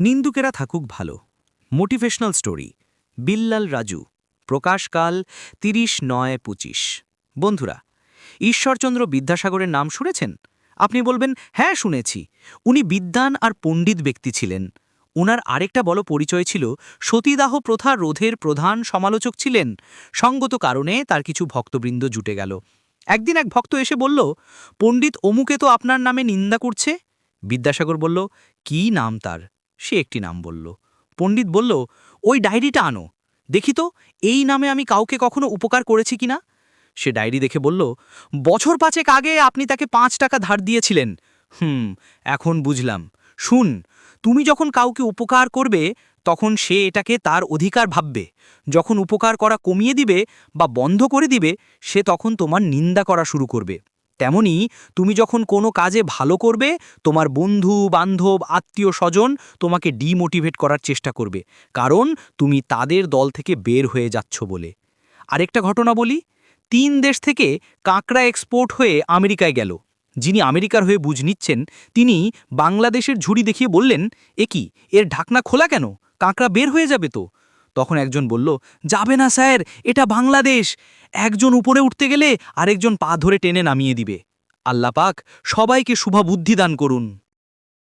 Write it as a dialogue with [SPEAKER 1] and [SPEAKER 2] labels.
[SPEAKER 1] নিন্দুকেরা থাকুক ভালো। Motivational story Billal Raju প্রকাশকাল তিরিশ নয় পঁচিশ। বন্ধুরা, ঈশ্বরচন্দ্র বিদ্যাসাগরের নাম শুনেছেন? আপনি বলবেন হ্যাঁ শুনেছি। উনি বিদ্বান আর পণ্ডিত ব্যক্তি ছিলেন। ওনার আরেকটা বড় পরিচয় ছিল, সতীদাহ প্রথা রোধের প্রধান সমালোচক ছিলেন। সঙ্গত কারণে তার কিছু ভক্তবৃন্দ জুটে গেল। একদিন এক ভক্ত এসে বলল, পণ্ডিত অমুকে তো আপনার নামে নিন্দা করছে? বিদ্যাসাগর বলল, কি নাম তার? সে একটি নাম বলল। পণ্ডিত বলল, ওই ডায়েরিটা আনো। দেখি তো, এই নামে আমি কাউকে কখনো উপকার করেছি কিনা? সে ডায়েরি দেখে বলল, বছর পাঁচেক আগে আপনি তাকে পাঁচ টাকা ধার দিয়েছিলেন। হুম, এখন বুঝলাম। শুন, তুমি যখন কাউকে উপকার করবে, তখন সে এটাকে তার অধিকার ভাববে। যখন উপকার করা কমিয়ে দিবে বা বন্ধ করে দিবে, সে তখন তোমার নিন্দা করা শুরু করবে। তেমনি তুমি যখন কোনো কাজে ভালো করবে, তোমার বন্ধু, বান্ধব, আত্মীয়, স্বজন তোমাকে ডিমোটিভেট করার চেষ্টা করবে, কারণ তুমি তাদের দল থেকে বের হয়ে যাচ্ছ বলে। আরেকটা ঘটনা বলি, তিন দেশ থেকে কাঁকড়া এক্সপোর্ট হয়ে আমেরিকায় গেল। যিনি আমেরিকার হয়ে বুঝ নিচ্ছেন, তিনি বাংলাদেশের ঝুড়ি দেখিয়ে বললেন, এ কি, এর ঢাকনা খোলা কেন? কাঁকড়া বের হয়ে যাবে তো। তখন একজন বলল, যাবে না স্যার, এটা বাংলাদেশ। একজন উপরে উঠতে গেলে আরেকজন পা ধরে টেনে নামিয়ে দিবে। আল্লাপাক সবাইকে শুভাবুদ্ধি দান করুন।